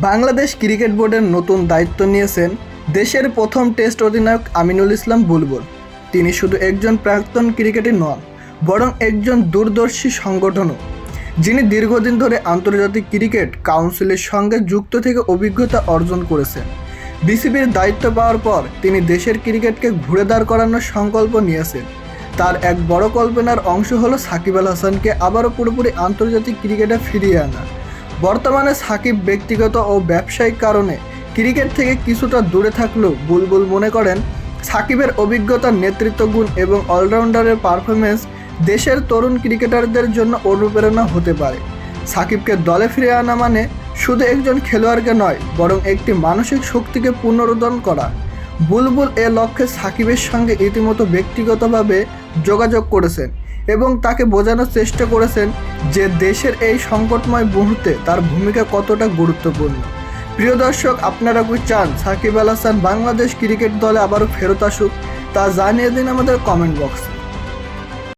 Bangladesh cricket বোর্ডের নতুন দায়িত্ব নিয়েছেন দেশের প্রথম টেস্ট অধিনায়ক আমিনুল ইসলাম বুলবুল। তিনি শুধু একজন প্রাক্তন ক্রিকেটার নন, বরং একজন দূরদর্শী সংগঠনও। যিনি দীর্ঘদিন ধরে আন্তর্জাতিক ক্রিকেট কাউন্সিলের সঙ্গে যুক্ত থেকে অভিজ্ঞতা অর্জন করেছেন। বিসিবির দায়িত্ব পাওয়ার পর তিনি দেশের ক্রিকেটকে ঘুরে দাঁড় করানোর সংকল্প নিয়েছেন। তার এক বড় কল্পনার অংশ হলো সাকিব আল হাসানকে আবারও পুরোপুরি আন্তর্জাতিক ক্রিকেটে ফিরিয়ে আনা। বর্তমানে সাকিব ব্যক্তিগত ও ব্যবসায়িক কারণে ক্রিকেট থেকে কিছুটা দূরে থাকলেও বুলবুল মনে করেন, সাকিবের অভিজ্ঞতা নেতৃত্ব গুণ এবং অলরাউন্ডারের পারফরমেন্স দেশের তরুণ ক্রিকেটারদের জন্য অনুপ্রেরণা হতে পারে। সাকিবকে দলে ফিরে আনা মানে শুধু একজন খেলোয়াড়কে নয়, বরং একটি মানসিক শক্তিকে পুনরুদ্ধার করা। বুলবুল এ লক্ষ্যে সাকিবের সঙ্গে ইতিমতো ব্যক্তিগতভাবে যোগাযোগ করেছেন। এবং তাকে বোঝানোর চেষ্টা করেছেন যে দেশের এই সংকটময় মুহূর্তে তার ভূমিকা কতটা গুরুত্বপূর্ণ। প্রিয় দর্শক, আপনারা কি চান সাকিব আল হাসান বাংলাদেশ ক্রিকেট দলে আবারও ফেরত আসুক, তা জানিয়ে দিন আমাদের কমেন্ট বক্সে